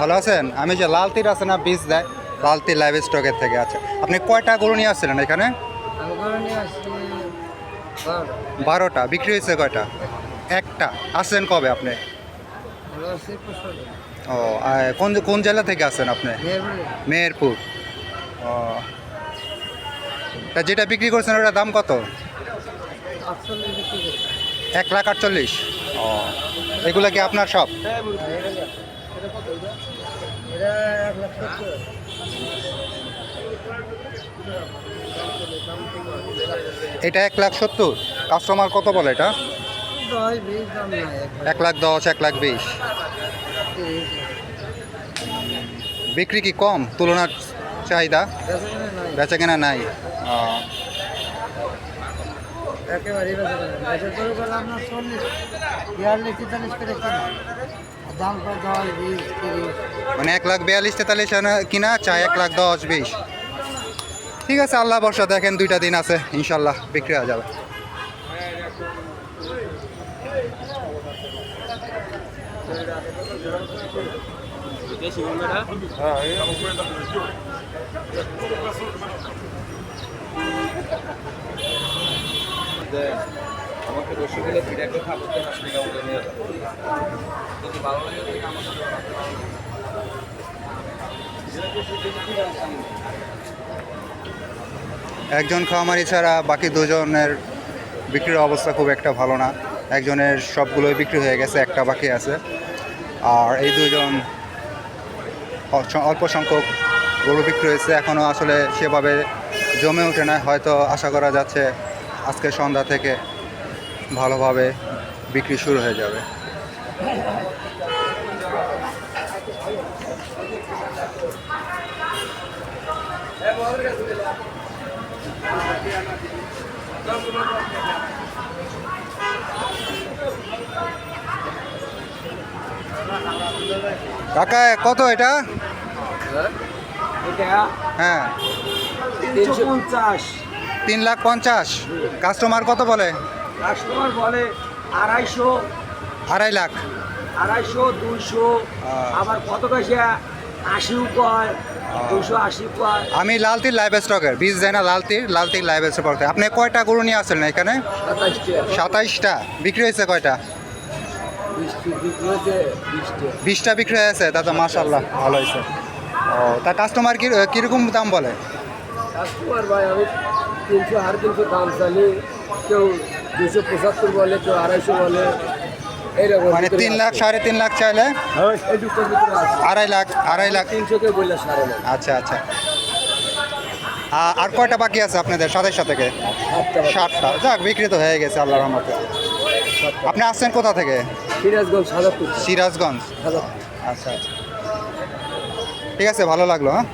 ভালো আছেন? আমি যে লাল তীর আছে না, বীজ দেয় লাল লাইভ স্টকের থেকে আছে। আপনি কয়টা গরু নিয়ে আসছিলেন এখানে? বারোটা। বিক্রি হয়েছে কয়টা? একটা। আসছেন কবে আপনি? ও কোন কোন জেলা থেকে আসছেন আপনি? মেহেরপুর। ও। তা যেটা বিক্রি করছেন, ওটার দাম কত? এক লাখ আটচল্লিশ। ও। এগুলো কি আপনার সব? এটা এক লাখ সত্তর। এটা এক লাখ সত্তর। কাস্টমার কত বলে এটা? এক লাখ। দশ এক লাখ বিশ। বিক্রি কি কম? তুলনার চাহিদা? বেচা কেনা নাই। ও, একেবারেই বেচাকেনা নাই। বেচা করে আপনার চল্লিশ বিয়াল্লিশ তেতাল্লিশ করে মানে এক লাখ বিয়াল্লিশ, তেতাল্লিশ কিনা, চাই এক লাখ দশ, বিশ। ঠিক আছে, আল্লাহ বর্ষা দেখেন দুইটা দিন আছে, ইনশাল্লাহ, বিক্রি হয়ে যাবে। আমাকে যাব যদি ভালো লাগে একজন খামারি ছাড়া বাকি দুজনের বিক্রির অবস্থা খুব একটা ভালো না। একজনের সবগুলোই বিক্রি হয়ে গেছে, একটা বাকি আছে। আর এই দুজন অল্প সংখ্যক গরু বিক্রি হয়েছে। এখনও আসলে সেভাবে জমে ওঠে না। হয়তো আশা করা যাচ্ছে আজকে সন্ধ্যা থেকে ভালোভাবে বিক্রি শুরু হয়ে যাবে। কাকা কত এটা? এটা হ্যাঁ। তিন লাখ পঞ্চাশ। কাস্টমার কত বলে? কাস্টমার বলে আড়াইশো। আড়াই লাখ। আড়াইশো দুইশো আবার কত কাছে আশিও কয় দুশো আশি কয়। আমি লালতির লাইভ স্টকের বীজ দেয় না লালতির লালতির লাইভ স্টক আপনি কয়টা গরু নিয়ে আসলেন এখানে? সাতাইশটা। বিক্রি হয়েছে কয়টা? বিশটা। বিক্রি হয়েছে তো মাশাল্লাহ ভালো হয়েছে। ও তা কাস্টমার কি কীরকম দাম বলে? কাস্টমার ভাই আমি তিনশো তিনশো দাম চালি। কেউ দুশো পঁচাত্তর বলে কেউ আড়াইশো বলে এইরকম মানে তিন লাখ সাড়ে তিন লাখ চাইলে? আড়াই লাখ আড়াই লাখ। তিনশো কেউ বললে সাড়ে লাখ। আচ্ছা আচ্ছা। আর কয়টা বাকি আছে আপনাদের সাতাইশটা থেকে? সাতটা যাক বিক্রি তো হয়ে গেছে আল্লাহ রহমতে। আপনি আসছেন কোথা থেকে? সিরাজগঞ্জ সিরাজগঞ্জ। আচ্ছা আচ্ছা। ঠিক আছে ভালো লাগল হ্যাঁ?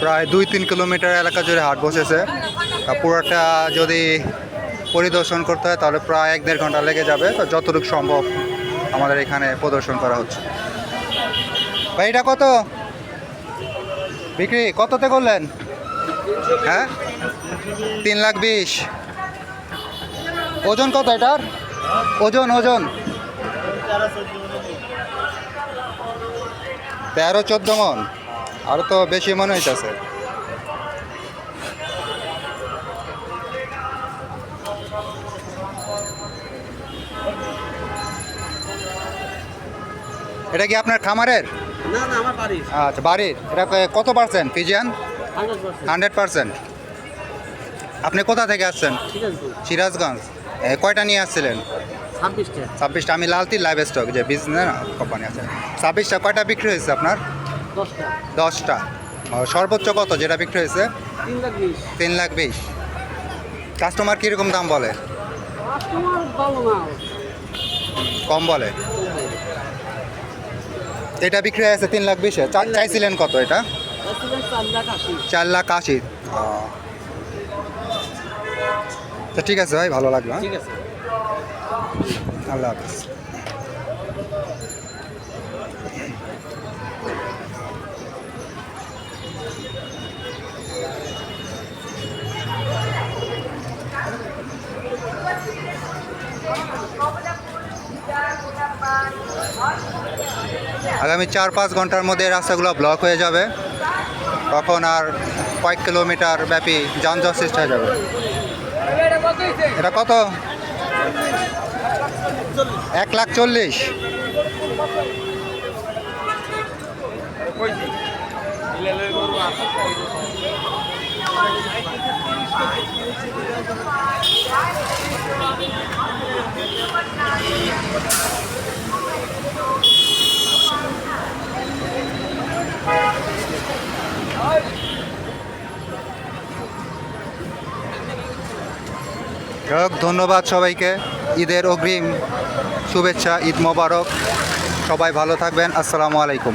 প্রায় দুই তিন কিলোমিটার এলাকা জুড়ে হাট বসেছে। পুরোটা যদি পরিদর্শন করতে হয়, তাহলে প্রায় এক দেড় ঘণ্টা লেগে যাবে। তো যতটুকু সম্ভব আমাদের এখানে প্রদর্শন করা হচ্ছে। ভাই, এটা কত? বিক্রি কততে করলেন? হ্যাঁ? তিন লাখ বিশ। ওজন কত এটার? ওজন ওজন। তেরো, চোদ্দ মন। আরও তো বেশি মনে হইতেছে। এটা কি আপনার খামারের? আচ্ছা বাড়ির। এটা কত পার্সেন্ট? ফিজিয়ান? Hundred percent. আপনি কোথা থেকে আসছেন? সিরাজগঞ্জ। কয়টা নিয়ে আসছিলেন? ছাব্বিশটা। ছাব্বিশটা। আমি লালতি লাইভ স্টক যে বিজনেস কোম্পানি আছে। ছাব্বিশটা কয়টা বিক্রি হয়েছে আপনার? দশটা। সর্বোচ্চ কত যেটা বিক্রি হয়েছে? তিন লাখ বিশ। কাস্টমার কীরকম দাম বলে? কম বলে? এটা বিক্রি হয়েছে তিন লাখ বিশে। চাইছিলেন কত এটা? চার লাখ আশি। ঠিক আছে ভাই ভালো লাগল হ্যাঁ? আল্লাহ হাফিজ। আগামী চার পাঁচ ঘণ্টার মধ্যে রাস্তাগুলো ব্লক হয়ে যাবে। তখন আর কয়েক কিলোমিটার ব্যাপী যানজট সৃষ্টি হয়ে যাবে। এটা কত? এক লাখ চল্লিশ। যাই হোক, ধন্যবাদ সবাইকে। ঈদের অগ্রিম শুভেচ্ছা ঈদ মোবারক। সবাই ভালো থাকবেন। আসসালামু আলাইকুম।